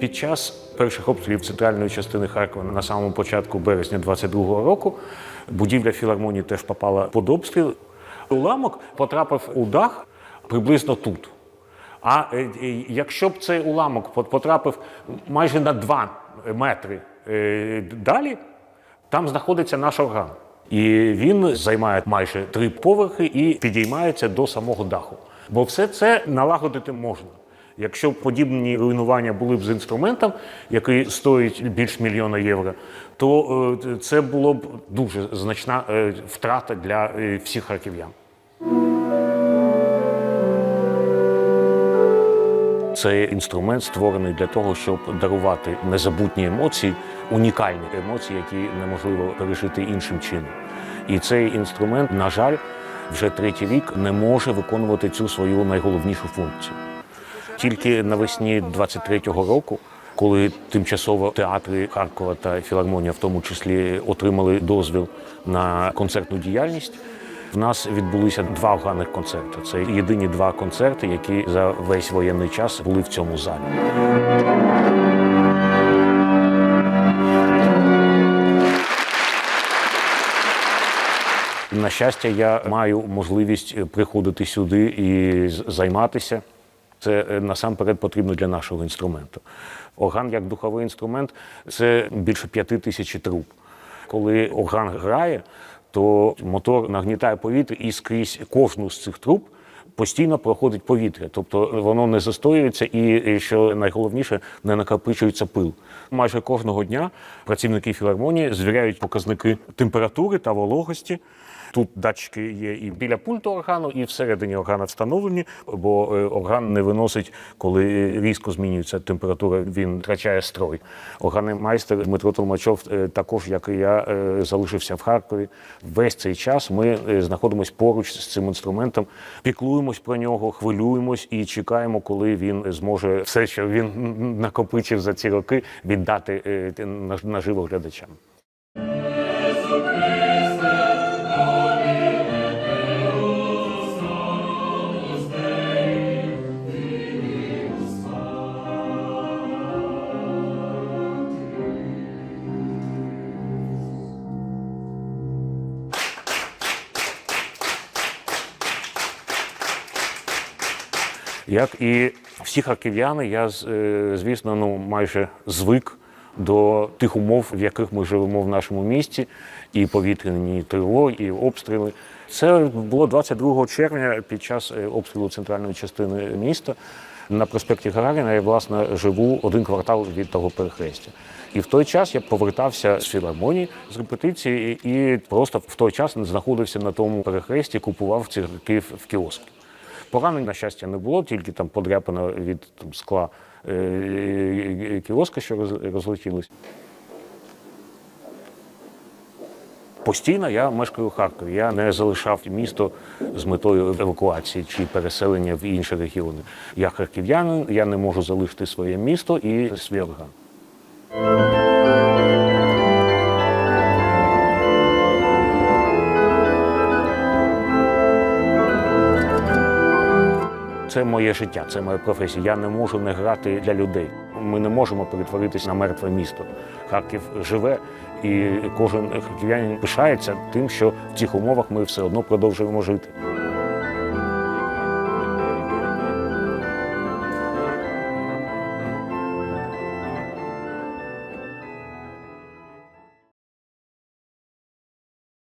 під час перших обстрілів центральної частини Харкова на самому початку березня 22-го року будівля філармонії теж попала під обстріл. Уламок потрапив у дах приблизно тут. А е, е, якщо б цей уламок потрапив майже на 2 метри е, далі, там знаходиться наш орган. І він займає майже три поверхи і підіймається до самого даху. Бо все це налагодити можна. Якщо подібні руйнування були б з інструментом, який стоїть більш мільйона євро, то е, це було б дуже значна е, втрата для е, всіх харків'ян. Цей інструмент створений для того, щоб дарувати незабутні емоції, унікальні емоції, які неможливо пережити іншим чином. І цей інструмент, на жаль, вже третій рік не може виконувати цю свою найголовнішу функцію. Тільки навесні 23-го року, коли тимчасово театри Харкова та філармонія, в тому числі, отримали дозвіл на концертну діяльність. В нас відбулися два органних концерти. Це єдині два концерти, які за весь воєнний час були в цьому залі. На щастя, я маю можливість приходити сюди і займатися. Це е, насамперед потрібно для нашого інструменту. Орган як духовий інструмент це більше п'яти тисяч труб. Коли орган грає, то мотор нагнітає повітря і скрізь кожну з цих труб постійно проходить повітря. Тобто воно не застоюється і, що найголовніше, не накопичується пил. Майже кожного дня працівники філармонії звіряють показники температури та вологості. Тут датчики є і біля пульту органу, і всередині органа встановлені, бо е, орган не виносить, коли різко змінюється температура, він втрачає строй. Органний майстер Дмитро Толмачов, е, також як і я, е, залишився в Харкові. Весь цей час ми е, знаходимося поруч з цим інструментом, піклуємось про нього, хвилюємось і чекаємо, коли він зможе все, що він накопичив за ці роки, віддати е, на- наживо глядачам. Як і всі харків'яни, я е, звісно, ну майже звик до тих умов, в яких ми живемо в нашому місті, і повітряні тривоги, і обстріли. Це було 22 червня під час е, обстрілу центральної частини міста. На проспекті Гагаріна я власне живу один квартал від того перехрестя. І в той час я повертався з філармонії з репетиції, і просто в той час знаходився на тому перехресті, купував цигарки в кіоску. Поранень, на щастя, не було, тільки там подряпано від там, скла е, е, кіоска, що роз- розлетілось. Постійно я мешкаю у Харкові. Я не залишав місто з метою евакуації чи переселення в інші регіони. Я харків'янин, я не можу залишити своє місто і свій орган. Це моє життя, це моя професія. Я не можу не грати для людей. Ми не можемо перетворитися на мертве місто. Харків живе, і кожен харків'янин пишається тим, що в цих умовах ми все одно продовжуємо жити.